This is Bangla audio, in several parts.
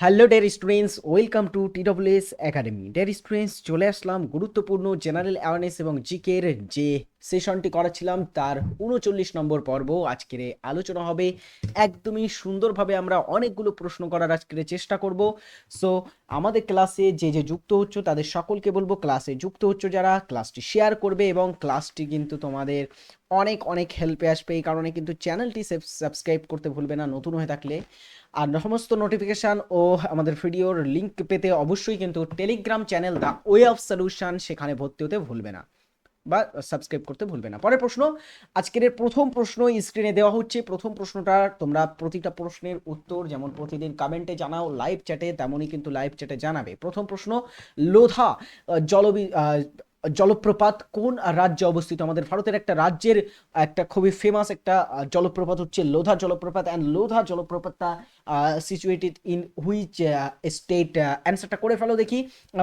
Hello dear students welcome to T TWS academy dear students চলে আসলাম গুরুত্বপূর্ণ জেনারেল অ্যাওয়ারনেস এবং জিকের যে সেশনটি করাছিলাম তার উনচল্লিশ নম্বর পর্ব আজকের আলোচনা হবে। একদমই সুন্দরভাবে আমরা অনেকগুলো প্রশ্ন করার আজকের চেষ্টা করব। সো আমাদের ক্লাসে যে যে যুক্ত হচ্ছ, তাদের সকলকে বলব ক্লাসে যুক্ত হচ্ছ যারা ক্লাসটি শেয়ার করবে এবং ক্লাসটি কিন্তু তোমাদের অনেক অনেক হেল্পে আসবে। এই কারণে কিন্তু চ্যানেলটি সাবস্ক্রাইব করতে ভুলবে না, নতুন হয়ে থাকলে। আর সমস্ত নোটিফিকেশান ও আমাদের ভিডিওর লিঙ্ক পেতে অবশ্যই কিন্তু Telegram channel the way of solution সেখানে ভর্তি হতে ভুলবে না। বা সাবস্ক্রাইব করতে ভুলবে না। পরের প্রশ্ন, আজকের প্রথম প্রশ্ন স্ক্রিনে দেওয়া হচ্ছে। প্রথম প্রশ্নটা তোমরা প্রতিটা প্রশ্নের উত্তর যেমন প্রতিদিন কমেন্টে জানাও লাইভ চ্যাটে তেমনই কিন্তু লাইভ চ্যাটে জানাবে। প্রথম প্রশ্ন, লোধা জলবি জলপ্রপাত কোন রাজ্যে অবস্থিত? আমাদের ভারতের একটা রাজ্যের একটা খুবই ফেমাস একটা জলপ্রপাত হচ্ছে লোধা জলপ্রপাত অ্যান্ড লোধা জলপ্রপাতটা সিচুয়েটেড ইন হুইচ স্টেট অ্যান্সারটা করে ফেলো দেখি।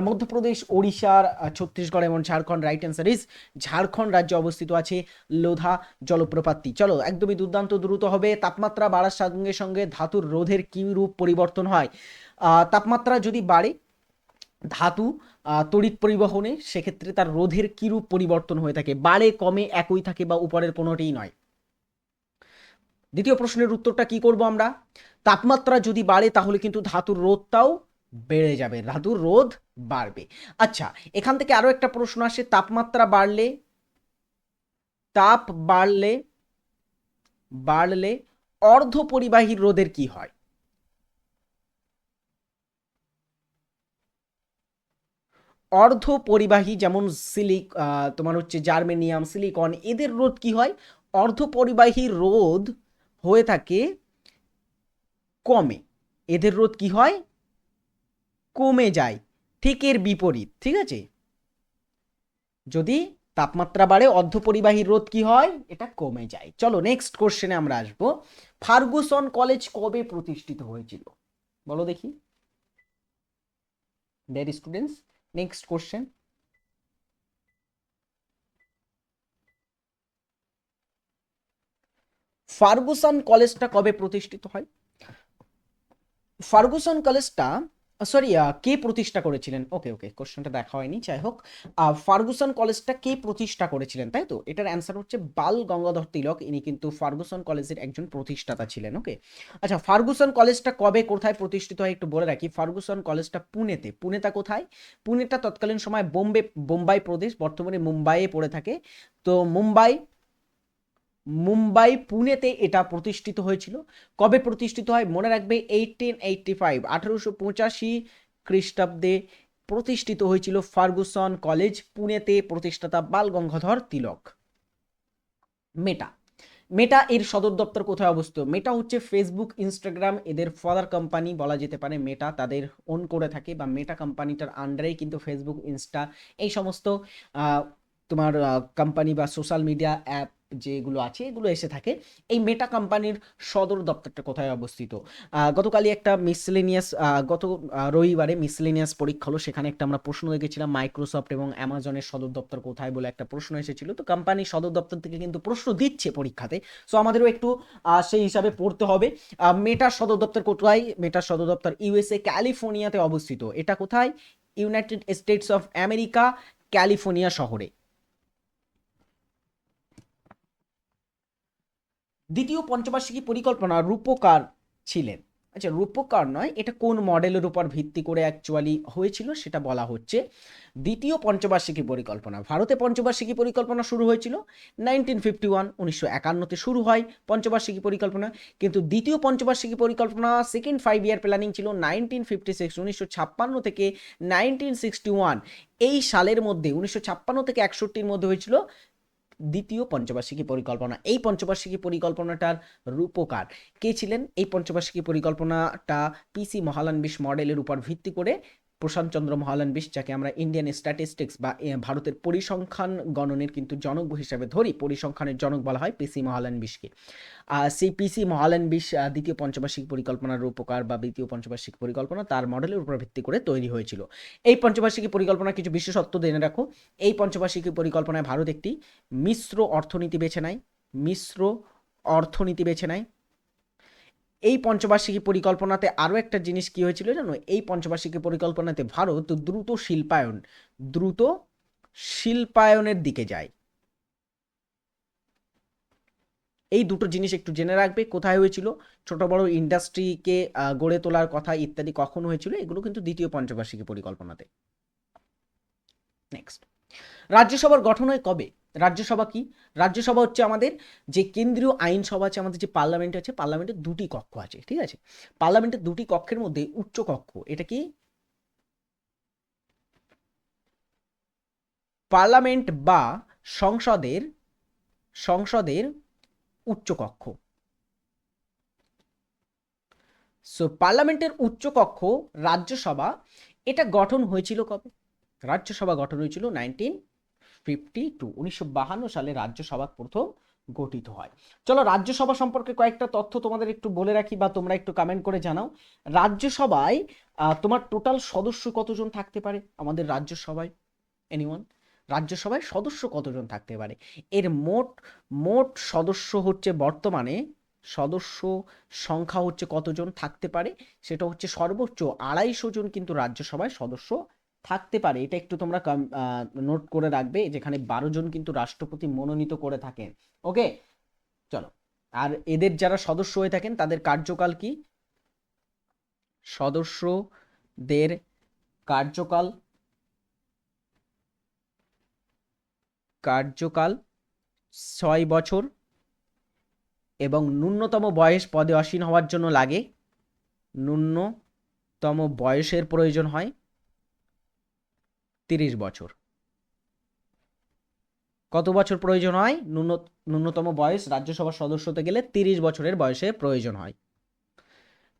মধ্যপ্রদেশ, ওড়িশার ছত্তিশগড় এবং Jharkhand right answer is Jharkhand রাজ্যে অবস্থিত আছে লোধা জলপ্রপাতটি। চলো, একদমই দুর্দান্ত দ্রুত হবে। তাপমাত্রা বাড়ার সঙ্গে সঙ্গে ধাতুর রোধের কী রূপ পরিবর্তন হয়? তাপমাত্রা যদি বাড়ে ধাতু তড়িৎ পরিবহনে সেক্ষেত্রে তার রোধের কিরূপ পরিবর্তন হয়ে থাকে? বাড়ে, কমে, একই থাকে বা উপরের কোনোটিই নয়। দ্বিতীয় প্রশ্নের উত্তরটা কি করব আমরা? তাপমাত্রা যদি বাড়ে তাহলে কিন্তু ধাতুর রোধটাও বেড়ে যাবে, ধাতুর রোধ বাড়বে। আচ্ছা এখান থেকে আরও একটা প্রশ্ন আসে, তাপমাত্রা বাড়লে, তাপ বাড়লে বাড়লে অর্ধ পরিবাহীর রোধের কি হয়? অর্ধ পরিবাহী যেমন সিলিক তোমার হচ্ছে জার্মেনিয়াম, সিলিকন, এদের রোধ কি হয়? অর্ধ পরিবাহী রোধ হয়ে থাকে কমে। এদের রোধ কি হয়? কমে যায়, ঠিক এর বিপরীত, ঠিক আছে? যদি তাপমাত্রা বাড়ে, অর্ধপরিবাহী রোধ কি হয়? এটা কমে যায়। চলো নেক্সট কোশ্চেনে আমরা আসব। ফার্গুসন কলেজ কবে প্রতিষ্ঠিত হয়েছিল? বলো দেখি। Dear students next question Fergusson কলেজটা কবে প্রতিষ্ঠিত হয়? ফার্গুসন কলেজটা সরি কে প্রতিষ্ঠা করেছিলেন? ওকে ওকে কোশ্চেনটা দেখা হয়নি, যাই হোক। ফার্গুসন কলেজটা কে প্রতিষ্ঠা করেছিলেন, তাই তো? এটার অ্যান্সার হচ্ছে বাল গঙ্গাধর তিলক, ইনি কিন্তু ফার্গুসন কলেজের একজন প্রতিষ্ঠাতা ছিলেন ওকে আচ্ছা ফার্গুসন কলেজটা কবে, কোথায় প্রতিষ্ঠিত হয় একটু বলে রাখি। ফার্গুসন কলেজটা পুনেতে। পুনেটা কোথায়? পুনেটা তৎকালীন সময় বোম্বে, বোম্বাই প্রদেশ, বর্তমানে মুম্বাইয়ে পড়ে থাকে। তো মুম্বাই মুম্বাই, পুনেতে এটা প্রতিষ্ঠিত হয়েছিল। কবে প্রতিষ্ঠিত হয় মনে রাখবে এইটিন এইটটি ফাইভ আঠারোশো পঁচাশি খ্রিস্টাব্দে প্রতিষ্ঠিত হয়েছিল ফার্গুসন কলেজ, পুনেতে প্রতিষ্ঠাতা বাল গঙ্গাধর তিলক। মেটা। মেটা এর সদর দপ্তর কোথায় অবস্থিত? মেটা হচ্ছে ফেসবুক ইনস্টাগ্রাম এদের ফাদার কোম্পানি বলা যেতে পারে মেটা, তাদের ওন করে থাকে বা মেটা কোম্পানিটার আন্ডারেই কিন্তু ফেসবুক ইনস্টা এই সমস্ত তোমার কোম্পানি বা সোশ্যাল মিডিয়া অ্যাপ যেগুলো আছে, এগুলো এসে থাকে। এই মেটা কোম্পানির সদর দপ্তরটা কোথায় অবস্থিত? গতকালই একটা মিসলেনিয়াস গত রবিবারে মিসলেনিয়াস পরীক্ষা হলো। সেখানে একটা আমরা প্রশ্ন দেখেছিলাম মাইক্রোসফট এবং অ্যামাজনের সদর দপ্তর কোথায় বলে একটা প্রশ্ন এসেছিল। তো কোম্পানির সদর দপ্তর থেকে কিন্তু প্রশ্ন দিচ্ছে পরীক্ষাতে। সো আমাদেরও একটু সেই হিসাবে পড়তে হবে। মেটার সদর দপ্তর কোথায়? মেটার সদর দপ্তর ইউএসএ ক্যালিফোর্নিয়াতে অবস্থিত। এটা কোথায়? United States of America California শহরে। দ্বিতীয় পঞ্চবার্ষিকী পরিকল্পনা রূপকার ছিলেন। আচ্ছা রূপকার নয়, এটা কোন মডেলের উপর ভিত্তি করে অ্যাকচুয়ালি হয়েছিল সেটা বলা হচ্ছে দ্বিতীয় পঞ্চবার্ষিকী পরিকল্পনা। ভারতে পঞ্চবার্ষিকী পরিকল্পনা শুরু হয়েছিল নাইনটিন ফিফটি ওয়ান উনিশশো একান্নতে শুরু হয় পঞ্চবার্ষিকী পরিকল্পনা, কিন্তু দ্বিতীয় পঞ্চবার্ষিকী পরিকল্পনা সেকেন্ড ফাইভ ইয়ার প্ল্যানিং ছিল নাইনটিন ফিফটি সিক্স উনিশশো ছাপ্পান্ন থেকে নাইনটিন সিক্সটি ওয়ান এই সালের মধ্যে, উনিশশো ছাপ্পান্ন থেকে একষট্টির মধ্যে হয়েছিল দ্বিতীয় পঞ্চবার্ষিকী পরিকল্পনা। এই পঞ্চবার্ষিকী পরিকল্পনাটার রূপকার। কে ছিলেন? এই পঞ্চবার্ষিকী পরিকল্পনাটা পিসি মহালানবিশ মডেলের উপর ভিত্তি করে প্রশান্ত চন্দ্র মহালানবিশ যাকে আমরা ইন্ডিয়ান স্ট্যাটিস্টিক্স বা ভারতের পরিসংখ্যান গণনের কিন্তু জনক হিসাবে ধরি পরিসংখ্যানের জনক বলা হয় পিসি মহালানবিশকে আহ, সেই পিসি মহালানবিশ বিশ দ্বিতীয় পঞ্চবার্ষিক পরিকল্পনার রূপকার বা দ্বিতীয় পঞ্চবার্ষিক পরিকল্পনা তার মডেলের উপর ভিত্তি করে তৈরি হয়েছিল। এই পঞ্চবার্ষিকী পরিকল্পনা কিছু বিশেষত্ব জেনে রাখো। এই পঞ্চবার্ষিকী পরিকল্পনায় ভারত একটি মিশ্র অর্থনীতি বেছে নেয় মিশ্র অর্থনীতি বেছে নেয় এই পঞ্চবার্ষিকী পরিকল্পনাতে আরও একটা জিনিস কি হয়েছিল জানো? এই পঞ্চবার্ষিকী পরিকল্পনাতে ভারত দ্রুত শিল্পায়ন, দ্রুত শিল্পায়নের দিকে যায়। এই দুটো জিনিস একটু জেনে রাখবে, কোথায় হয়েছিল? ছোট বড় ইন্ডাস্ট্রিকে গড়ে তোলার কথা ইত্যাদি কখন হয়েছিল? এগুলো কিন্তু দ্বিতীয় পঞ্চবার্ষিকী পরিকল্পনাতে। নেক্সট রাজ্যসভার গঠন হয় কবে? রাজ্যসভা কি? রাজ্যসভা হচ্ছে আমাদের যে কেন্দ্রীয় আইনসভা আছে, আমাদের যে পার্লামেন্ট আছে পার্লামেন্টের দুটি কক্ষ আছে, ঠিক আছে? পার্লামেন্টের দুটি কক্ষের মধ্যে উচ্চ কক্ষ, এটা কি? পার্লামেন্ট বা সংসদের সংসদের উচ্চকক্ষ সো পার্লামেন্টের উচ্চকক্ষ রাজ্যসভা, এটা গঠন হয়েছিল কবে? রাজ্যসভা গঠন হয়েছিল নাইনটিন ফিফটি টু, উনিশশো সালে রাজ্যসভা প্রথম গঠিত হয়। চলো রাজ্যসভা সম্পর্কে কয়েকটা তথ্য তোমাদের একটু বলে রাখি বা তোমরা একটু কমেন্ট করে জানাও। রাজ্যসভায় তোমার টোটাল সদস্য কতজন থাকতে পারে? আমাদের রাজ্যসভায় এনিওয়ান রাজ্যসভায় সদস্য কতজন থাকতে পারে? এর মোট মোট সদস্য হচ্ছে বর্তমানে, সদস্য সংখ্যা হচ্ছে কতজন থাকতে পারে? সেটা হচ্ছে সর্বোচ্চ আড়াইশো জন কিন্তু রাজ্যসভায় সদস্য থাকতে পারে, এটা একটু তোমরা নোট করে রাখবে, যেখানে বারো জন কিন্তু রাষ্ট্রপতি মনোনীত করে থাকেন ওকে চলো। আর এদের যারা সদস্য হয়ে থাকেন, তাদের কার্যকাল কি? সদস্যদের কার্যকাল কার্যকাল ছয় বছর এবং ন্যূনতম বয়স পদে আসীন হওয়ার জন্য লাগে। ন্যূনতম বয়সের প্রয়োজন হয়। তিরিশ বছর। কত বছর প্রয়োজন হয়? ন্যূনতম বয়স রাজ্যসভার সদস্য হতে গেলে তিরিশ বছরের বয়সে প্রয়োজন হয়।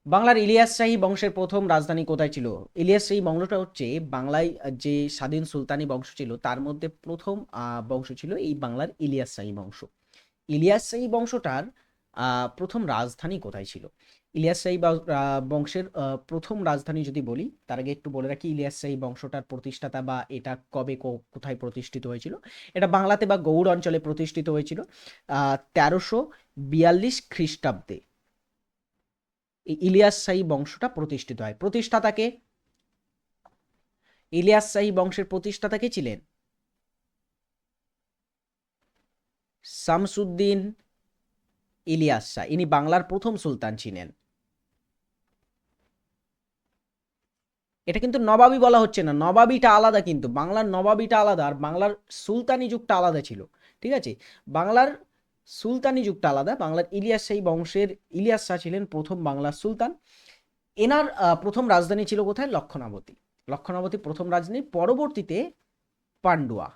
বাংলার ইলিয়াস শাহী বংশের প্রথম রাজধানী কোথায় ছিল? ইলিয়াস শাহী বংশটা হচ্ছে বাংলায় যে স্বাধীন সুলতানি বংশ ছিল, তার মধ্যে প্রথম বংশ ছিল এই বাংলার ইলিয়াস শাহী বংশ। ইলিয়াস শাহী বংশটার প্রথম রাজধানী কোথায় ছিল? ইলিয়াস শাহী বংশের প্রথম রাজধানী যদি বলি, তার আগে একটু বলে রাখি, ইলিয়াস শাহী বংশটার প্রতিষ্ঠাতা বা এটা কবে কোথায় প্রতিষ্ঠিত হয়েছিল? এটা বাংলাতে বা গৌড় অঞ্চলে প্রতিষ্ঠিত হয়েছিল তেরোশো বিয়াল্লিশ খ্রিস্টাব্দে। ইলিয়াস শাহী বংশটা প্রতিষ্ঠিত হয়। প্রতিষ্ঠাতাকে ইলিয়াস শাহী বংশের প্রতিষ্ঠাতা কে ছিলেন? শামসুদ্দিন ইলিয়াস শাহ। ইনি বাংলার প্রথম সুলতান ছিলেন। এটা কিন্তু নবাবি বলা হচ্ছে না। নবাবিটা আলাদা কিন্তু। বাংলার নবাবিটা আলাদা আর বাংলার সুলতানি যুগটা আলাদা ছিল। ঠিক আছে? বাংলার সুলতানি যুগটা আলাদা। বাংলার ইলিয়াস শাহী বংশের ইলিয়াস শাহ ছিলেন প্রথম বাংলার সুলতান। এনার প্রথম রাজধানী ছিল কোথায়? লক্ষণাবতী। লক্ষণাবতী প্রথম রাজধানী, পরবর্তীতে পান্ডুয়া।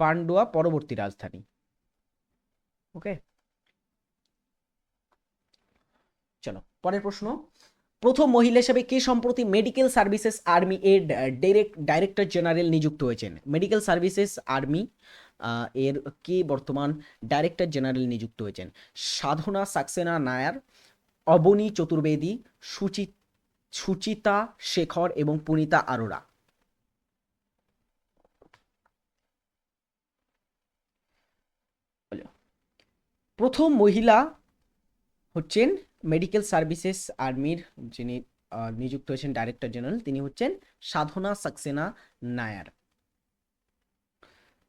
পান্ডুয়া পরবর্তী রাজধানী। ওকে? চলো, পরের প্রশ্ন। প্রথম মহিলা হিসেবে কে সম্প্রতি মেডিকেল সার্ভিসেস আর্মি এর ডাইরেক্ট ডাইরেক্টর জেনারেল নিযুক্ত হয়েছেন? মেডিকেল সার্ভিসেস আর্মি এর কে বর্তমান ডাইরেক্টর জেনারেল নিযুক্ত হয়েছেন? সাধনা সাক্সেনা নায়ার, অবনী চতুর্বেদী, সুচি, সুচিতা শেখর এবং পুনিতা আরোরা। প্রথম মহিলা হচ্ছেন মেডিকেল সার্ভিসেস আর্মির যিনি নিযুক্ত হয়েছেন ডাইরেক্টর জেনারেল, তিনি হচ্ছেন সাধনা সাক্সেনা নায়ার।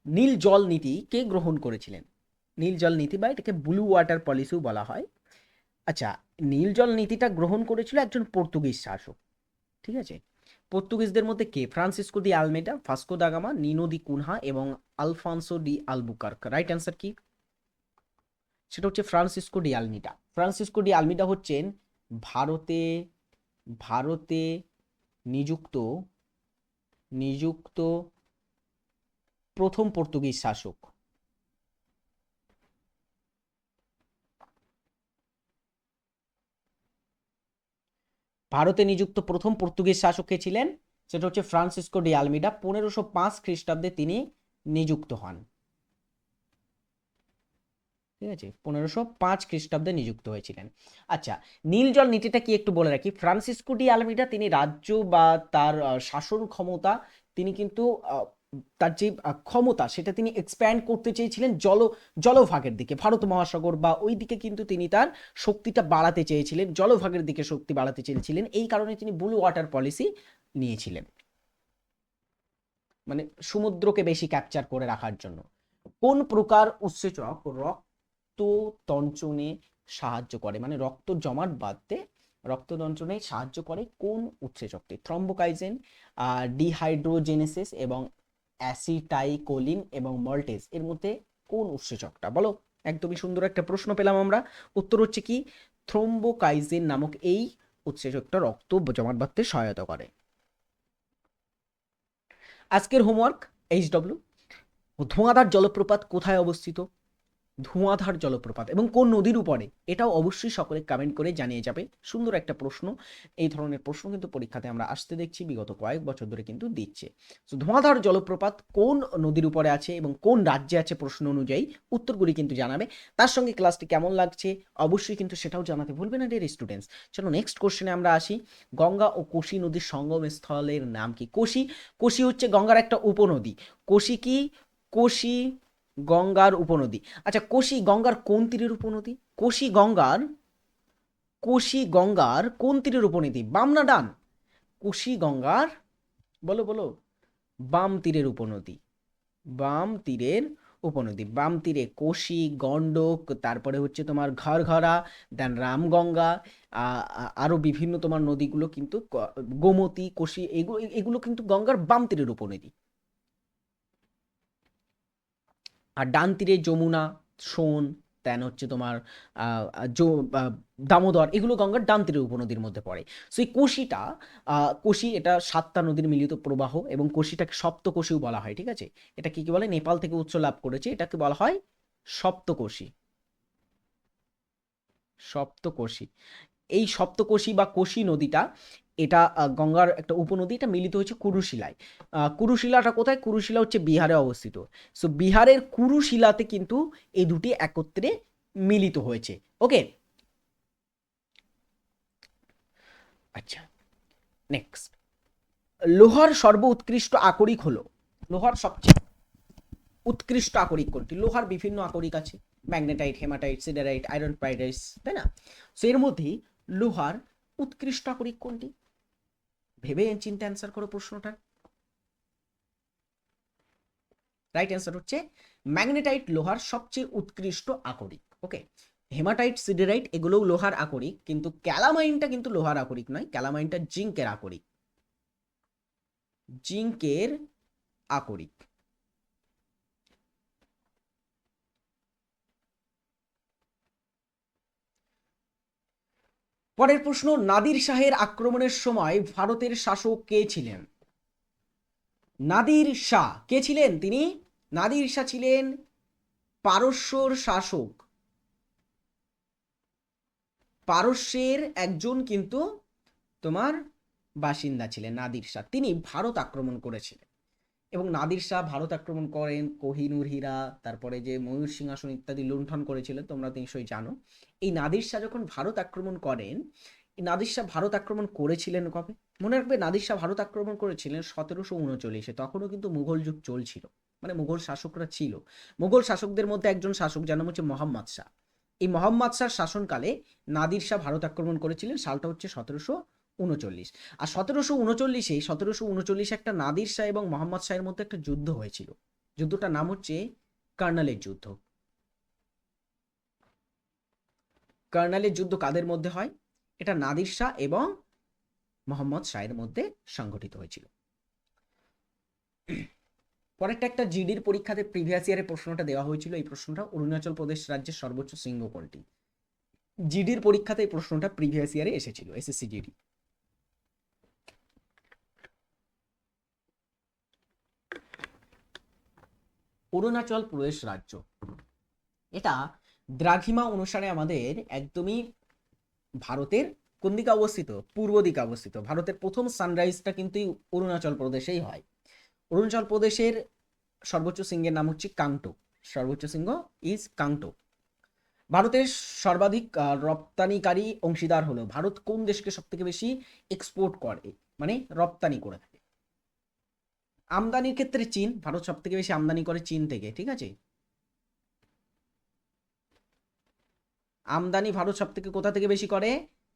নীল জল নীতি কে গ্রহণ করেছিলেন? নীল জল নীতি বা এটাকে ব্লু ওয়াটার পলিসিও বলা হয়। আচ্ছা নীল জল নীতিটা গ্রহণ করেছিল একজন পর্তুগিজ শাসক, ঠিক আছে? পর্তুগিজদের মধ্যে কে? Francisco de Almeida Vasco da Gama Nino da Cunha এবং Afonso de Albuquerque. Right answer কি? সেটা হচ্ছে Francisco de Almeida Francisco de Almeida হচ্ছেন ভারতে ভারতে নিযুক্ত নিযুক্ত প্রথম পর্তুগিজ শাসক। ভারতে নিযুক্ত প্রথম পর্তুগিজ শাসক কে ছিলেন? সেটা হচ্ছে ফ্রান্সিসকো ডি আলমিডা পনেরোশো পাঁচ খ্রিস্টাব্দে তিনি নিযুক্ত হন। ঠিক আছে? পনেরোশো পাঁচ খ্রিস্টাব্দে নিযুক্ত হয়েছিলেন। আচ্ছা নীল জল নীতিটা কি একটু বলে রাখি? ফ্রান্সিসকো ডি আলমিডা তিনি রাজ্য বা তার শাসন ক্ষমতা, তিনি কিন্তু তার যে ক্ষমতা, সেটা তিনি এক্সপ্যান্ড করতে চেয়েছিলেন জল, জলভাগের দিকে। ভারত মহাসাগর বা ওই দিকে কিন্তু তিনি তার শক্তিটা বাড়াতে চেয়েছিলেন, জলভাগের দিকে শক্তি বাড়াতে চেয়েছিলেন। এই কারণে তিনি ব্লু ওয়াটার পলিসি নিয়েছিলেন। মানে সমুদ্রকে বেশি ক্যাপচার করে রাখার জন্য। কোন প্রকার উৎসেচক রক্ত তঞ্চনে সাহায্য করে মানে রক্ত জমাট বাঁধতে রক্ত তঞ্চনে সাহায্য করে কোন উৎসেচকটি? থ্রম্বোকাইজেন ডিহাইড্রোজেনেসিস এবং অ্যাসিটাইকোলিন এবং মল্টেজ, এর মধ্যে কোন উৎসেচকটা? বলো, একদমই সুন্দর একটা প্রশ্ন পেলাম আমরা। উত্তর হচ্ছে কি, থ্রম্বোকাইজেন নামক এই উৎসেচকটা রক্ত জমাট বাঁধতে সহায়তা করে। আজকের হোমওয়ার্ক, এইচ ডব্লিউ, ধোঁয়াধার জলপ্রপাত কোথায় অবস্থিত? ধোঁয়াধার জলপ্রপাত এবং কোন নদীর উপরে? এটাও অবশ্যই সকলে কমেন্ট করে জানিয়ে যাবে। সুন্দর একটা প্রশ্ন। এই ধরনের প্রশ্ন কিন্তু পরীক্ষাতে আমরা আসতে দেখছি, বিগত কয়েক বছর ধরে কিন্তু দিচ্ছে। তো ধোঁয়াধার জলপ্রপাত কোন নদীর উপরে আছে এবং কোন রাজ্যে আছে প্রশ্ন অনুযায়ী উত্তরগুলি কিন্তু জানাবে। তার সঙ্গে ক্লাসটি কেমন লাগছে অবশ্যই কিন্তু সেটাও জানাতে ভুলবে না ডিয়ার স্টুডেন্টস চলো নেক্সট কোশ্চেনে আমরা আসি। গঙ্গা ও কোশি নদীর সঙ্গম স্থলের নাম কি? কোশি? কোশি হচ্ছে গঙ্গার একটা উপনদী। কোশি কি? কোশি গঙ্গার উপনদী। আচ্ছা কোশি গঙ্গার কোন তীরের উপনদী? কোশি গঙ্গার কোশি গঙ্গার কোন তীরের উপনদী? বাম না ডান? কোশি গঙ্গার, বলো বলো। বাম তীরের উপনদী। বাম তীরের উপনদী। বাম তীরে কোশি, গণ্ডক, তারপরে হচ্ছে তোমার ঘরঘরা দেন রামগঙ্গা, আ- আ- আরও বিভিন্ন তোমার নদীগুলো কিন্তু গোমতী, কোশি এগুলো এগুলো কিন্তু গঙ্গার বাম তীরের উপনদী। আর ডান তীরে যমুনা, সোন দেন হচ্ছে তোমার দামোদর, এগুলো গঙ্গার ডান তীরের উপনদীর মধ্যে পড়ে। সো এই কোশিটা কোশি এটা সাতটা নদীর মিলিত প্রবাহ এবং কোশিটাকে সপ্তকোশীও বলা হয়, ঠিক আছে? এটা কি কি বলে? নেপাল থেকে উৎস লাভ করেছে, এটাকে বলা হয় সপ্তকোশী সপ্তকোশী এই সপ্তকোশী বা কোশি নদীটা এটা গঙ্গার একটা উপনদী, এটা মিলিত হয়েছে কুরুশিলায়। কুরুশিলাটা কোথায়? কুরুশিলা হচ্ছে বিহারে অবস্থিত। সো বিহারের কুরুশিলাতে কিন্তু এই দুটি একত্রে মিলিত হয়েছে। ওকে আচ্ছা নেক্সট লোহার সর্ব উৎকৃষ্ট আকরিক হলো, লোহার সবচেয়ে উৎকৃষ্ট আকরিক কোনটি? লোহার বিভিন্ন আকরিক আছে, magnetite, hematite, siderite, iron pyrites তাই না? সো এর মধ্যেই লোহার উৎকৃষ্ট আকরিক কোনটি? ভেবে চিন্তা অ্যান্সার করো প্রশ্নটা। রাইট অ্যান্সার হচ্ছে ম্যাগনেটাইট লোহার সবচেয়ে উৎকৃষ্ট আকরিক ওকে হেমাটাইট সিডেরাইট এগুলোও লোহার আকরিক, কিন্তু ক্যালামাইনটা কিন্তু লোহার আকরিক নয় ক্যালামাইনটা জিঙ্কের আকরিক। জিঙ্কের আকরিক। পরের প্রশ্ন, নাদির শাহের আক্রমণের সময় ভারতের শাসক কে ছিলেন? নাদির শাহ। কে ছিলেন তিনি? নাদির শাহ ছিলেন পারস্যর শাসক। পারস্যের একজন কিন্তু তোমার বাসিন্দা ছিলেন, নাদির শাহ। তিনি ভারত আক্রমণ করেছিলেন। এবং নাদির শাহ ভারত আক্রমণ করেন, কোহিনুর হীরা, তারপরে যে ময়ূর সিংহাসন ইত্যাদি লুণ্ঠন করেছিলেন তোমরা তো নিশ্চয়ই জানো। এই নাদির শাহ যখন ভারত আক্রমণ করেন, এই নাদির শাহ ভারত আক্রমণ করেছিলেন কবে? মনে রাখবে, নাদির শাহ ভারত আক্রমণ করেছিলেন সতেরোশো উনচল্লিশে। তখনও কিন্তু মুঘল যুগ চলছিল। মানে মুঘল শাসকরা ছিল। মুঘল শাসকদের মধ্যে একজন শাসক যার নাম হচ্ছে মোহাম্মদ শাহ। এই মোহাম্মদ শাহ শাসনকালে নাদির শাহ ভারত আক্রমণ করেছিলেন। সালটা হচ্ছে সতেরোশো উনচল্লিশ। আর সতেরোশো উনচল্লিশে সতেরোশো উনচল্লিশে একটা নাদির শাহ এবং মোহাম্মদ শাহের মধ্যে একটা যুদ্ধ হয়েছিল। যুদ্ধটার নাম হচ্ছে কার্নালের যুদ্ধ। কার্নালের যুদ্ধ কাদের মধ্যে হয়? এটা নাদির শাহ এবং মোহাম্মদ শাহের মধ্যে সংঘটিত হয়েছিল। পরেরটা একটা জিডির পরীক্ষাতে প্রিভিয়াস ইয়ারে প্রশ্নটা দেওয়া হয়েছিল। এই প্রশ্নটা অরুণাচল প্রদেশ রাজ্যের সর্বোচ্চ শৃঙ্গ কোনটি জিডির পরীক্ষাতে এই প্রশ্নটা প্রিভিয়াস ইয়ারে এসেছিল, এসএসসি জিডি। অরুণাচল প্রদেশ রাজ্য। এটা দ্রাঘিমা অনুসারে আমাদের একদমই ভারতের কোন দিকে অবস্থিত? পূর্ব দিকে অবস্থিত। ভারতের প্রথম সানরাইজটা কিন্তু অরুণাচল প্রদেশেই হয়। অরুণাচল প্রদেশের সর্বোচ্চ সিংহের নাম হচ্ছে কাংটো। সর্বোচ্চ সিংহ ইজ কাংটো। ভারতের সর্বাধিক রপ্তানিকারী অংশীদার হলো। ভারত কোন দেশকে সব থেকে বেশি এক্সপোর্ট করে? মানে রপ্তানি করে। আমদানির ক্ষেত্রে চীন, ভারত সব থেকে বেশি আমদানি করে চীন থেকে, ঠিক আছে? আমদানি ভারত সব থেকে কোথা থেকে বেশি করে?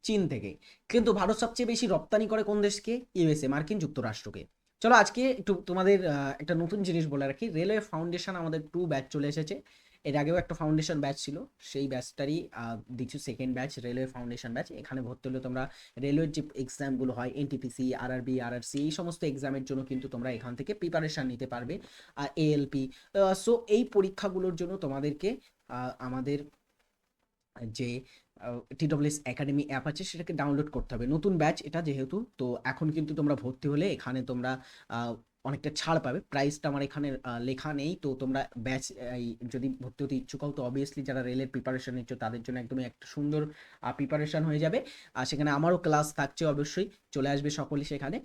চীন থেকে। কিন্তু ভারত সবচেয়ে বেশি রপ্তানি করে কোন দেশকে? ইউএসএ মার্কিন যুক্তরাষ্ট্রকে। চলো আজকে একটু তোমাদের একটা নতুন জিনিস বলে রাখি। রেলওয়ে ফাউন্ডেশন আমাদের টু ব্যাচ চলে এসেছে। এর আগেও একটা ফাউন্ডেশন ব্যাচ ছিল। সেই ব্যাচটারই দিচ্ছি second batch railway foundation batch এখানে ভর্তি হলে তোমরা রেলওয়ের যে এক্সামগুলো হয় এনটিপিসি আরআরবি আরআরসি এই সমস্ত এক্সামের জন্য কিন্তু তোমরা এখান থেকে প্রিপারেশন নিতে পারবে এএলপি সো এই পরীক্ষাগুলোর জন্য তোমাদেরকে আমাদের যে টিডব্লিউএস একাডেমি অ্যাপ আছে, সেটাকে ডাউনলোড করতে হবে। নতুন ব্যাচ এটা যেহেতু, তো এখন কিন্তু তোমরা ভর্তি হলে এখানে তোমরা অনেকটা ছাড় পাবে। প্রাইসটা আমার এখানে লেখা নেই। তো তোমরা ব্যাচ এই, যদি ভর্তি হতে ইচ্ছুক হও, তো অবভিয়াসলি যারা রেলের প্রিপারেশন নিচ্ছ, তাদের জন্য একদমই একটা সুন্দর প্রিপারেশন হয়ে যাবে। আর সেখানে আমারও ক্লাস থাকছে অবশ্যই। চলে আসবে সকলে সেখানে।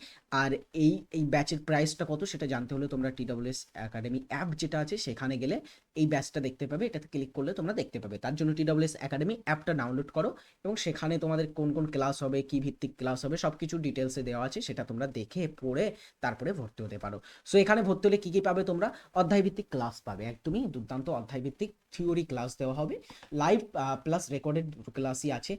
আর এই এই ব্যাচের প্রাইসটা কত সেটা জানতে হলে তোমরা টিডব্লিউএস একাডেমি অ্যাপ যেটা আছে, সেখানে গেলে এই ব্যাচটা দেখতে পাবে। এটাতে ক্লিক করলে তোমরা দেখতে পাবে। তার জন্য টিডব্লিউএস একাডেমি অ্যাপটা ডাউনলোড করো এবং সেখানে তোমাদের কোন কোন ক্লাস হবে, কি ভিত্তিক ক্লাস হবে সব কিছু ডিটেলসে দেওয়া আছে, সেটা তোমরা দেখে, পড়ে, তারপরে ভর্তি হতে পারো। সো এখানে ভর্তি হলে কি কি পাবে তোমরা? অধ্যায় ভিত্তিক ক্লাস পাবে। একদমই দুর্দান্ত অধ্যায় ভিত্তিক থিওরি ক্লাস দেওয়া হবে। লাইভ প্লাস রেকর্ডেড ক্লাসই আছে।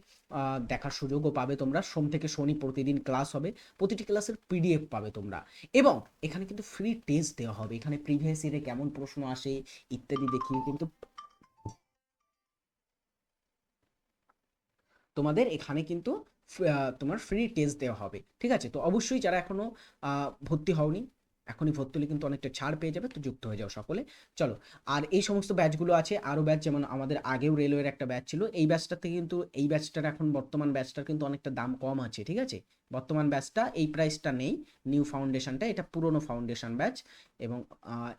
দেখার সুযোগও পাবে তোমরা। সোম থেকে শনি প্রতিদিন ক্লাস হবে। প্রতিটি ক্লাসের পিডিএফ পাবে তোমরা। এবং এখানে কিন্তু ফ্রি টেস্ট দেওয়া হবে। এখানে প্রিভিয়াস ইয়ারে কেমন প্রশ্ন আসে ইত্যাদি দেখিয়ে কিন্তু তোমাদের এখানে কিন্তু তোমার ফ্রি টেস্ট দেওয়া হবে। ঠিক আছে? তো অবশ্যই যারা এখনও আহ, ভর্তি হওনি এখনই ভর্তি হলে কিন্তু অনেকটা ছাড় পেয়ে যাবে, তো যুক্ত হয়ে যাও সকলে। চলো, আর এই সমস্ত ব্যাচগুলো আছে, আরও ব্যাচ, যেমন আমাদের আগেও রেলওয়ের একটা ব্যাচ ছিল, এই ব্যাচটাতে কিন্তু, এই ব্যাচটার এখন বর্তমান ব্যাচটার কিন্তু অনেকটা দাম কম আছে, ঠিক আছে? বর্তমান ব্যাচটা, এই প্রাইসটা নেই, নিউ ফাউন্ডেশনটা, এটা পুরনো ফাউন্ডেশন ব্যাচ, এবং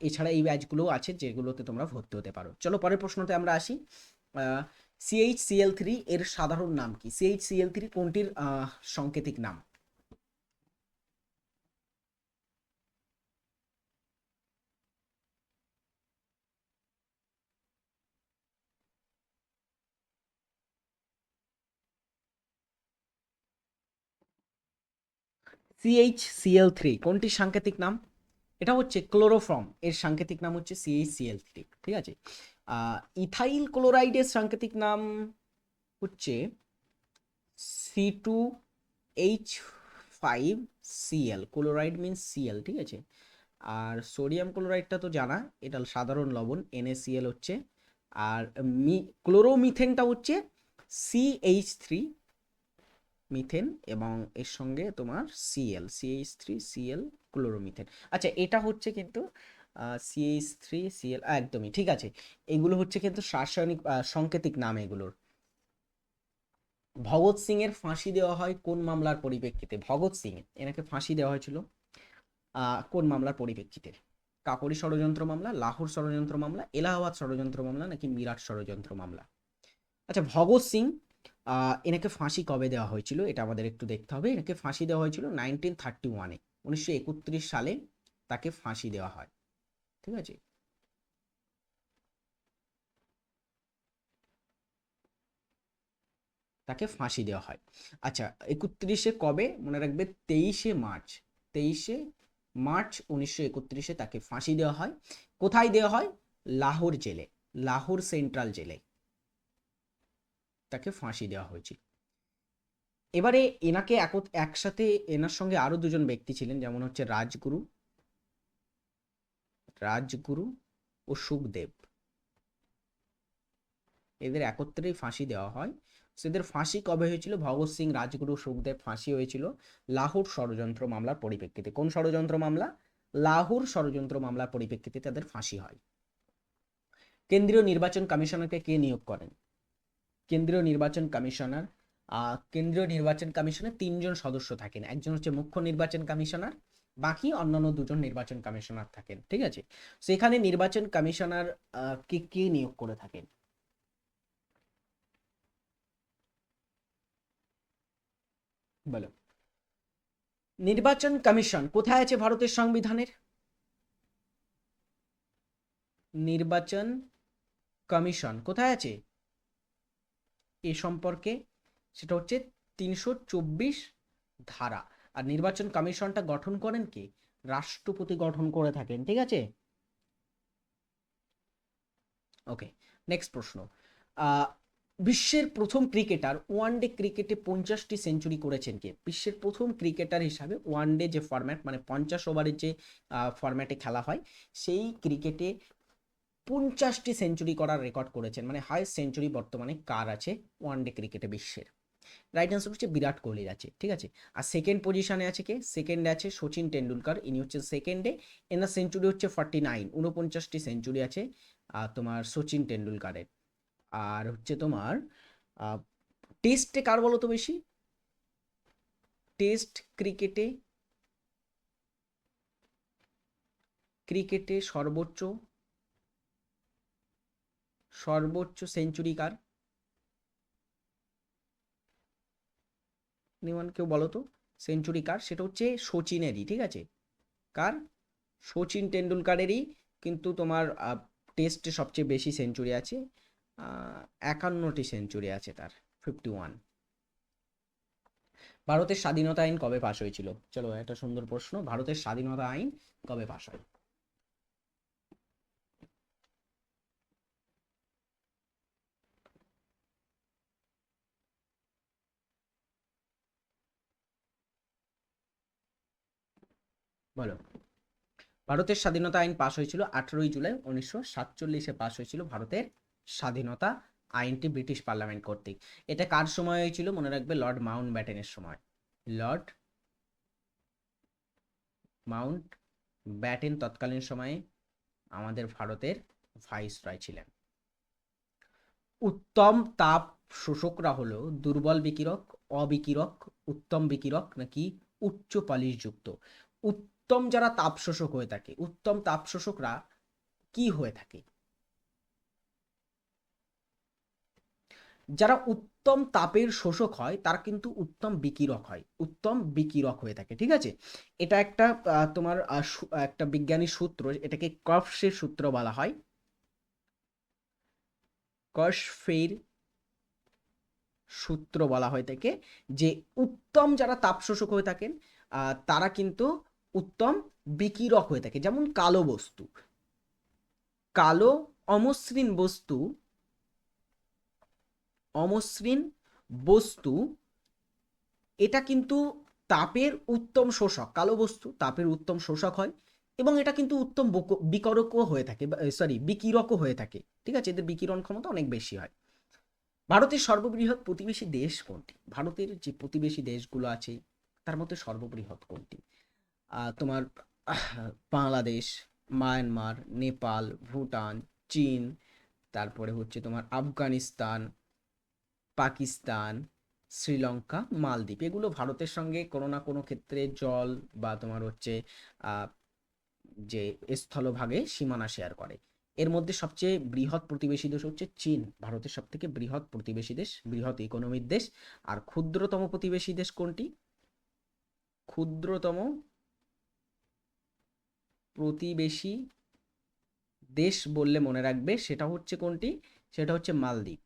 এছাড়া এই ব্যাচগুলোও আছে, যেগুলোতে তোমরা ভর্তি হতে পারো। চলো, পরের প্রশ্নতে আমরা আসি। সিএইচ সিএল থ্রি এর সাধারণ নাম কি? সিএইচ সিএল থ্রি কোনটির সাংকেতিক নাম? সিএইচ সিএল থ্রি কোনটির সাংকেতিক নাম? এটা হচ্ছে ক্লোরোফর্ম, এর সাংকেতিক নাম হচ্ছে সিএইচ সিএল থ্রি ঠিক আছে? ইথাইল ক্লোরাইডের সাংকেতিক নাম হচ্ছে C two H five CL chloride means CL ঠিক আছে? আর সোডিয়াম ক্লোরাইডটা তো জানা, এটা সাধারণ লবণ NaCl হচ্ছে। আর মি, ক্লোরোমিথেনটা হচ্ছে সিএইচ থ্রি মিথেন এবং এর সঙ্গে তোমার CL CH three CL chloromethane আচ্ছা এটা হচ্ছে কিন্তু সিএইচ থ্রি সিএল একদমই, ঠিক আছে। এগুলো হচ্ছে কিন্তু রাসায়নিক সাংকেতিক নাম এগুলোর। ভগৎ সিং এর ফাঁসি দেওয়া হয় কোন মামলার পরিপ্রেক্ষিতে? ভগৎ সিং, এনাকে ফাঁসি দেওয়া হয়েছিল কোন মামলার পরিপ্রেক্ষিতে? কাকরি ষড়যন্ত্র মামলা, লাহোর ষড়যন্ত্র মামলা, এলাহাবাদ ষড়যন্ত্র মামলা নাকি মিরাট ষড়যন্ত্র মামলা? আচ্ছা ভগৎ সিং এনাকে ফাঁসি কবে দেওয়া হয়েছিল এটা আমাদের একটু দেখতে হবে। এনাকে ফাঁসি দেওয়া হয়েছিল নাইনটিন থার্টি ওয়ানে উনিশশো একত্রিশ সালে তাকে ফাঁসি দেওয়া হয়। ঠিক আছে? তাকে ফাঁসি দেওয়া হয়। আচ্ছা একত্রিশে কবে? মনে রাখবে তেইশে মার্চ। তেইশে মার্চ উনিশশো একত্রিশে তাকে ফাঁসি দেওয়া হয়। কোথায় দেওয়া হয়? লাহোর জেলে, লাহোর সেন্ট্রাল জেলে। তাকে ফাঁসি দেওয়া হয়েছিল। এবারে এনাকে একসাথে এনার সঙ্গে আরও দুজন ব্যক্তি ছিলেন, যেমন হচ্ছে রাজগুরু রাজগুরু ও সুখদেব। এদের একত্রেই ফাঁসি দেওয়া হয়। সেদের ফাঁসি কবে হয়েছিল? ভগৎ সিং, রাজগুরু, সুখদেব ফাঁসি হয়েছিল লাহোর ষড়যন্ত্র মামলার পরিপ্রেক্ষিতে। কোন ষড়যন্ত্র মামলা? লাহোর ষড়যন্ত্র মামলার পরিপ্রেক্ষিতে তাদের ফাঁসি হয়। কেন্দ্রীয় নির্বাচন কমিশনারকে কে নিয়োগ করেন? কেন্দ্রীয় নির্বাচন কমিশনার কেন্দ্রীয় নির্বাচন কমিশনে তিনজন সদস্য থাকেন। একজন হচ্ছে মুখ্য নির্বাচন কমিশনার, বাকি অন্যান্য দুজন নির্বাচন কমিশনার থাকেন, ঠিক আছে? সেখানে নির্বাচন কমিশনার কে কে নিয়োগ করে থাকেন? বলো। নির্বাচন কমিশন কোথায় আছে ভারতের সংবিধানের? নির্বাচন কমিশন কোথায় আছে? এ সম্পর্কে সেটা হচ্ছে তিনশো চব্বিশ ধারা। আর নির্বাচন কমিশনটা গঠন করেন কে? রাষ্ট্রপতি গঠন করে থাকেন, ঠিক আছে? ওকে নেক্সট প্রশ্ন। বিশ্বের প্রথম ক্রিকেটার ওয়ান ডে ক্রিকেটে পঞ্চাশটি সেঞ্চুরি করেছেন কে? বিশ্বের প্রথম ক্রিকেটার হিসাবে ওয়ান ডে যে ফরম্যাট মানে পঞ্চাশ ওভারের যে ফরম্যাটে খেলা হয়, সেই ক্রিকেটে পঞ্চাশটি সেঞ্চুরি করার রেকর্ড করেছেন। মানে হায়েস্ট সেঞ্চুরি বর্তমানে কার আছে? ওয়ান ডে ক্রিকেটে বিশ্বের। রাইট আনসার হচ্ছে বিরাট কোহলির আছে ঠিক আছে? আর সেকেন্ড পজিশনে আছে কে? সেকেন্ডে আছে সচিন টেন্ডুলকার ইনি হচ্ছে সেকেন্ডে এনার সেঞ্চুরি হচ্ছে ফর্টি নাইন উনপঞ্চাশটি সেঞ্চুরি আছে আহ, তোমার সচিন টেন্ডুলকারের আর হচ্ছে তোমার টেস্টে কার বলো তো বেশি টেস্ট ক্রিকেটে ক্রিকেটে সর্বোচ্চ সর্বোচ্চ সেঞ্চুরি কার? নিমান কেউ বলো তো? সেঞ্চুরি কার? সেটা হচ্ছে সচিনেরই ঠিক আছে? কার? সচিন টেন্ডুলকারেরই কিন্তু তোমার টেস্টে সবচেয়ে বেশি সেঞ্চুরি আছে। একান্নটি সেঞ্চুরি আছে তার ফিফটি ওয়ান ভারতের স্বাধীনতা আইন কবে পাশ হয়েছিল? চলো, একটা সুন্দর প্রশ্ন। ভারতের স্বাধীনতা আইন কবে পাশ হয়? বলো। ভারতের স্বাধীনতা আইন পাশ হয়েছিল আঠারোই জুলাই, উনিশশো সাতচল্লিশে পাশ হয়েছিল ভারতের স্বাধীনতা আইনটি ব্রিটিশ পার্লামেন্ট কর্তৃক। এটা কার সময় হয়েছিল? মনে রাখবে লর্ড মাউন্ট ব্যাটেনের সময়। লর্ড মাউন্ট ব্যাটেন তৎকালীন সময়ে আমাদের ভারতের ভাইস ভাইসরয় ছিলেন। উত্তম তাপ শোষকরা হলো দুর্বল বিকিরক, অবিকিরক, উত্তম বিকিরক নাকি উচ্চ পালিশযুক্ত। উত্তম যারা তাপ শোষক হয়ে থাকে, উত্তম তাপ শোষকরা কি হয়ে থাকে? যারা উত্তম তাপের শোষক হয়, তারা কিন্তু উত্তম বিকিরক হয়, উত্তম বিকিরক হয়ে থাকে, ঠিক আছে? এটা একটা তোমার একটা বিজ্ঞানী সূত্র, এটাকে কফসের সূত্র বলা হয়। কর্ফের সূত্র বলা হয় থাকে যে উত্তম যারা তাপ শোষক হয়ে থাকেন তারা কিন্তু উত্তম বিকিরক হয়ে থাকে, যেমন কালো বস্তু। কালো অমসৃণ বস্তু অমসৃণ বস্তু, এটা কিন্তু তাপের উত্তম শোষক। কালো বস্তু তাপের উত্তম শোষক হয় এবং এটা কিন্তু উত্তম বক- বিকরকও হয়ে থাকে সরি বিকিরকও হয়ে থাকে। ঠিক আছে? এদের বিকিরণ ক্ষমতা অনেক বেশি হয়। ভারতের সর্ববৃহৎ প্রতিবেশী দেশ কোনটি? ভারতের যে প্রতিবেশী দেশগুলো আছে, তার মধ্যে সর্ববৃহৎ কোনটি? তোমার বাংলাদেশ, মায়ানমার, নেপাল, ভুটান, চীন, তারপরে হচ্ছে তোমার আফগানিস্তান, পাকিস্তান, শ্রীলঙ্কা, মালদ্বীপ। এগুলো ভারতের সঙ্গে কোনো না কোনো ক্ষেত্রে জল বা তোমার হচ্ছে যে স্থলভাগে সীমানা শেয়ার করে। এর মধ্যে সবচেয়ে বৃহৎ প্রতিবেশী দেশ হচ্ছে চীন। ভারতের সব থেকে বৃহৎ প্রতিবেশী দেশ, বৃহৎ ইকোনমির দেশ। আর ক্ষুদ্রতম প্রতিবেশী দেশ কোনটি? ক্ষুদ্রতম প্রতিবেশী দেশ বললে মনে রাখবে, সেটা হচ্ছে কোনটি? সেটা হচ্ছে মালদ্বীপ।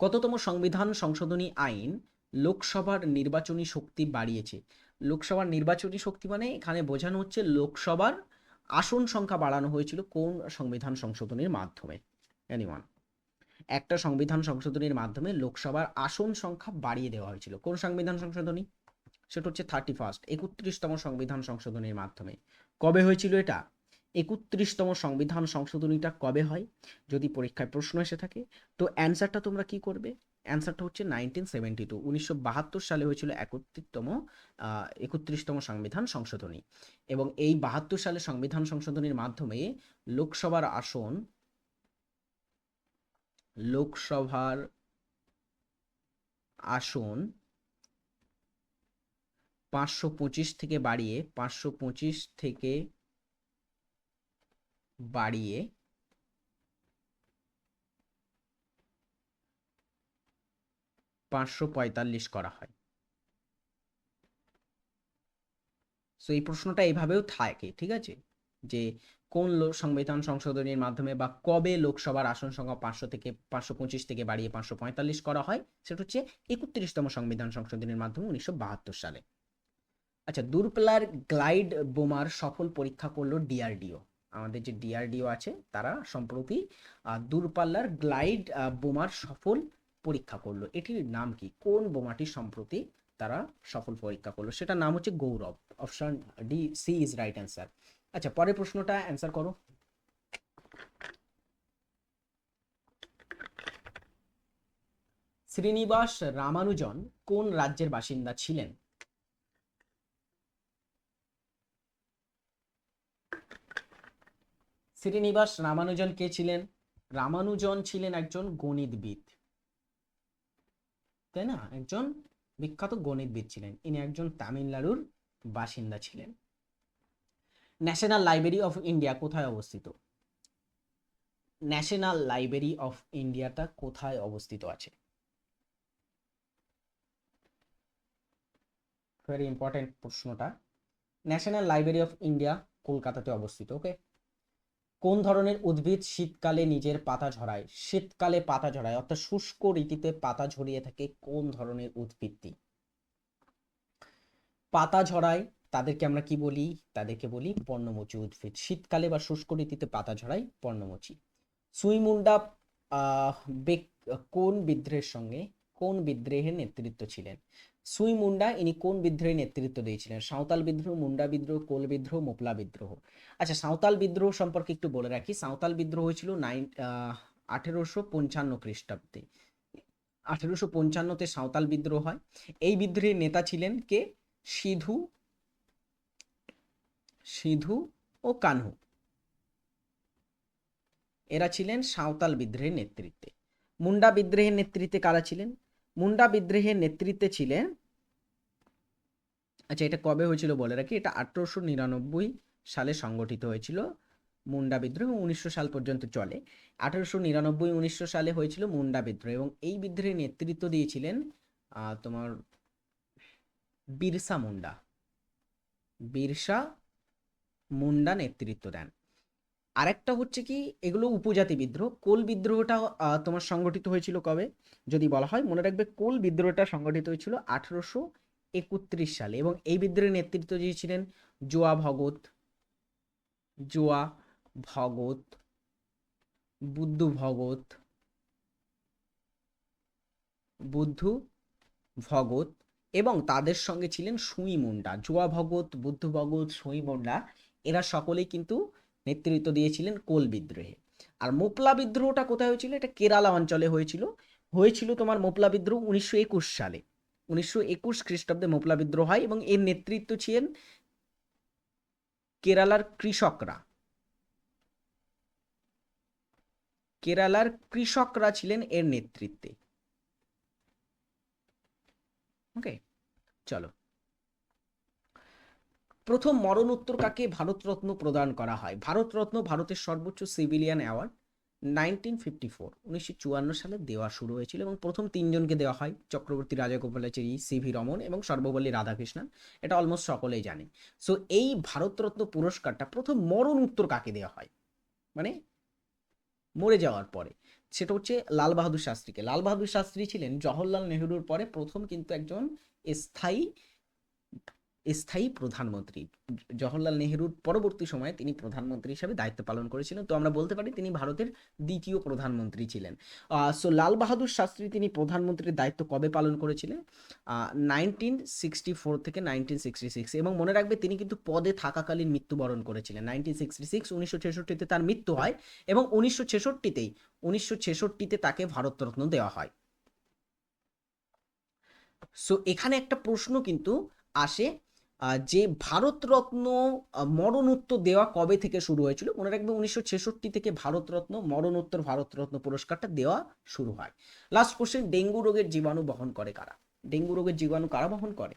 কততম সংবিধান সংশোধনী আইন লোকসভার নির্বাচনী শক্তি বাড়িয়েছে? লোকসভার নির্বাচনী শক্তি মানে এখানে বোঝানো হচ্ছে লোকসভার আসন সংখ্যা বাড়ানো হয়েছিল কোন সংবিধান সংশোধনীর মাধ্যমে। এনিওয়ান একটা সংবিধান সংশোধনীর মাধ্যমে লোকসভার আসন সংখ্যা বাড়িয়ে দেওয়া হয়েছিল। কোন সংবিধান সংশোধনী? সেটা হচ্ছে থার্টি ফার্স্ট একত্রিশতম সংবিধান সংশোধনীর মাধ্যমে। কবে হয়েছিল এটা? একত্রিশতম সংবিধান সংশোধনীটা কবে হয়? যদি পরীক্ষায় প্রশ্ন এসে থাকে, তো অ্যান্সারটা তোমরা কি করবে? অ্যান্সারটা হচ্ছে নাইনটিন সেভেন্টি টু উনিশশো বাহাত্তর সালে হয়েছিল একত্রিশতম একত্রিশতম সংবিধান সংশোধনী। এবং এই বাহাত্তর সালে সংবিধান সংশোধনীর মাধ্যমে লোকসভার আসন লোকসভার আসন পাঁচশো পঁচিশ থেকে বাড়িয়ে, পাঁচশো পঁচিশ থেকে বাড়িয়ে পাঁচশো পঁয়তাল্লিশ করা হয়। সো এই প্রশ্নটা এইভাবেও থাকে, ঠিক আছে? যে কোন সংবিধান সংশোধনীর মাধ্যমে বা কবে লোকসভার আসন সংখ্যা পাঁচশো থেকে, পাঁচশো পঁচিশ থেকে বাড়িয়ে পাঁচশো পঁয়তাল্লিশ করা হয়, সেটা হচ্ছে একত্রিশতম সংবিধান সংশোধনীর মাধ্যমে উনিশশো বাহাত্তর সালে। আচ্ছা দূরপাল্লার গ্লাইড বোমার সফল পরীক্ষা করল ডিআরডিও। আমাদের যে ডিআরডিও আছে, তারা সম্প্রতি দূরপাল্লার গ্লাইড বোমার সফল পরীক্ষা করল। এটির নাম কি? কোন বোমাটি সম্প্রতি তারা সফল পরীক্ষা করল? সেটার নাম হচ্ছে Gaurav. Option D, C is right answer. আচ্ছা পরের প্রশ্নটা অ্যান্সার করো। শ্রীনিবাস রামানুজন কোন রাজ্যের বাসিন্দা ছিলেন? শ্রীনিবাস রামানুজন কে ছিলেন? রামানুজন ছিলেন একজন গণিতবিদ। তাই না? একজন বিখ্যাত গণিতবিদ ছিলেন। ইনি একজন তামিলনাড়ুর বাসিন্দা ছিলেন। ন্যাশনাল লাইব্রেরি অফ ইন্ডিয়া কোথায় অবস্থিত? ন্যাশনাল লাইব্রেরি অফ ইন্ডিয়াটা কোথায় অবস্থিত আছে? ভেরি ইম্পর্টেন্ট প্রশ্নটা। ন্যাশনাল লাইব্রেরি অফ ইন্ডিয়া কলকাতাতে অবস্থিত ওকে কোন ধরনের উদ্ভিদ শীতকালে নিজের পাতা ঝরায়? শীতকালে পাতা ঝরায়, অর্থাৎ শুষ্ক ঋতুতে পাতা ঝরিয়ে থাকে কোন ধরনের উদ্ভিদটি? পাতা ঝরায়, তাদেরকে আমরা কি বলি? তাদেরকে বলি পর্ণমোচী উদ্ভিদ। শীতকালে বা শুষ্ক ঋতুতে পাতা ঝরায় পর্ণমোচী সুইমুন্ডা আহ কোন বিদ্রোহের সঙ্গে, কোন বিদ্রোহের নেতৃত্ব ছিলেন? সুই মুন্ডা ইনি কোন বিদ্রোহের নেতৃত্ব দিয়েছিলেন? সাঁওতাল বিদ্রোহ, মুন্ডা বিদ্রোহ, কোল বিদ্রোহ, মোপলা বিদ্রোহ? আচ্ছা সাঁওতাল বিদ্রোহ সম্পর্কে একটু বলে রাখি। সাঁওতাল বিদ্রোহ হয়েছিল নাইন আঠেরোশো পঞ্চান্ন খ্রিস্টাব্দে। আঠেরোশো পঞ্চান্নতে সাঁওতাল বিদ্রোহ হয়। এই বিদ্রোহের নেতা ছিলেন কে? সিধু সিধু ও কানহু। এরা ছিলেন সাঁওতাল বিদ্রোহের নেতৃত্বে। মুন্ডা বিদ্রোহের নেতৃত্বে কারা ছিলেন? মুন্ডা বিদ্রোহের নেতৃত্বে ছিলেন। আচ্ছা এটা কবে হয়েছিল বলে রাখি? এটা আঠারোশো নিরানব্বই সালে সংগঠিত হয়েছিল মুন্ডা বিদ্রোহ উনিশশো সাল পর্যন্ত চলে। আঠারোশো নিরানব্বই, উনিশশো সালে হয়েছিল মুন্ডা বিদ্রোহ, এবং এই বিদ্রোহের নেতৃত্ব দিয়েছিলেন তোমার বিরসা মুন্ডা। বিরসা মুন্ডা নেতৃত্ব দেন। আরেকটা হচ্ছে কি, এগুলো উপজাতি বিদ্রোহ। কোল বিদ্রোহটা তোমার সংগঠিত হয়েছিল কবে? যদি বলা হয়, মনে রাখবে কোল বিদ্রোহটা সংগঠিত হয়েছিল আঠারোশো একত্রিশ সালে এবং এই বিদ্রোহের নেতৃত্ব দিয়েছিলেন জোয়া ভগত। জোয়া ভগত, বুদ্ধু ভগত বুদ্ধু ভগত এবং তাদের সঙ্গে ছিলেন সুই মুন্ডা। জোয়া ভগত, বুদ্ধ ভগত, সুই মুন্ডা, এরা সকলেই কিন্তু নেতৃত্ব দিয়েছিলেন কোল বিদ্রোহে। আর মোপলা বিদ্রোহটা কোথায় হয়েছিল? এটা কেরালা অঞ্চলে হয়েছিল। হয়েছিল তোমার মোপলা বিদ্রোহ উনিশশো একুশ সালে। উনিশশো একুশ খ্রিস্টাব্দে মোপলা বিদ্রোহ হয় এবং এর নেতৃত্ব ছিলেন কেরালার কৃষকরা। কেরালার কৃষকরা ছিলেন এর নেতৃত্বে। ওকে চলো। প্রথম মরণোত্তর কাকে ভারতরত্ন প্রদান করা হয়? ভারতরত্ন ভারতের সর্বোচ্চ civilian award nineteen fifty four উনিশশো চুয়ান্ন সালে দেওয়া শুরু হয়েছিল এবং প্রথম তিনজনকে দেওয়া হয় চক্রবর্তী রাজাগোপালাচারী সি ভি রমন এবং সর্বপল্লী রাধাকৃষ্ণন। এটা অলমোস্ট সকলেই জানে। সো এই ভারতরত্ন পুরস্কারটা প্রথম মরণোত্তর কাকে দেওয়া হয়? মানে মরে যাওয়ার পরে। সেটা হচ্ছে লাল বাহাদুর শাস্ত্রীকে। লাল বাহাদুর শাস্ত্রী ছিলেন জওহরলাল নেহরুর পরে প্রথম কিন্তু একজন স্থায়ী স্থায়ী প্রধানমন্ত্রী। জওহরলাল নেহরুর পরবর্তী সময়ে তিনি প্রধানমন্ত্রী হিসেবে দায়িত্ব পালন করেছিলেন। তো আমরা বলতে পারি তিনি ভারতের দ্বিতীয় প্রধানমন্ত্রী ছিলেন। সো লাল বাহাদুর শাস্ত্রী তিনি প্রধানমন্ত্রীর দায়িত্ব কবে পালন করেছিলেন? নাইনটিন সিক্সটি ফোর থেকে নাইনটিন সিক্সটি সিক্স এবং মনে রাখবে তিনি কিন্তু পদে থাকাকালীন মৃত্যুবরণ করেছিলেন। নাইনটিন সিক্সটি সিক্স উনিশশো ছেষট্টিতে তার মৃত্যু হয় এবং উনিশশো ছেষট্টিতেই, উনিশশো ছেষট্টিতে তাকে ভারতরত্ন দেওয়া হয়। সো এখানে একটা প্রশ্ন কিন্তু আসে যে ভারতরত্ন মরণোত্তর দেওয়া কবে থেকে শুরু হয়েছিল? মনে রাখবে উনিশশো ছেষট্টি থেকে ভারতরত্ন, মরণোত্তর, ভারতরত্ন পুরস্কারটা দেওয়া শুরু হয়। লাস্ট কোশ্চেন ডেঙ্গু রোগের জীবাণু বহন করে কারা? ডেঙ্গু রোগের জীবাণু কারা বহন করে?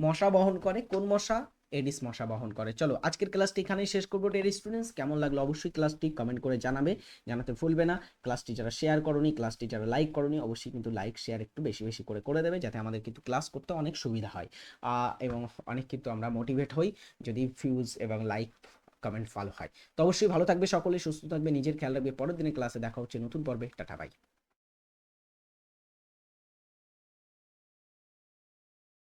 মশা বহন করে? কোন মশা? এডিস মশা বহন করে। চলো, আজকের ক্লাসটি এখানেই শেষ করব। ডের স্টুডেন্টস কেমন লাগল অবশ্যই ক্লাসটি কমেন্ট করে জানাবে। জানাতে ভুলবে না। ক্লাসটি যারা শেয়ার করনি ক্লাসটি যারা লাইক করনি, অবশ্যই কিন্তু লাইক শেয়ার একটু বেশি বেশি করে করে দেবে যাতে আমাদের কিন্তু ক্লাস করতে অনেক সুবিধা হয়। এবং অনেক কিন্তু আমরা মোটিভেট হই যদি ভিউজ এবং লাইক কমেন্ট ভালো হয়। তো অবশ্যই ভালো থাকবে সকলে, সুস্থ থাকবে, নিজের খেয়াল রাখবে। পরের দিনের ক্লাসে দেখা হচ্ছে নতুন পর্বে। Tata bye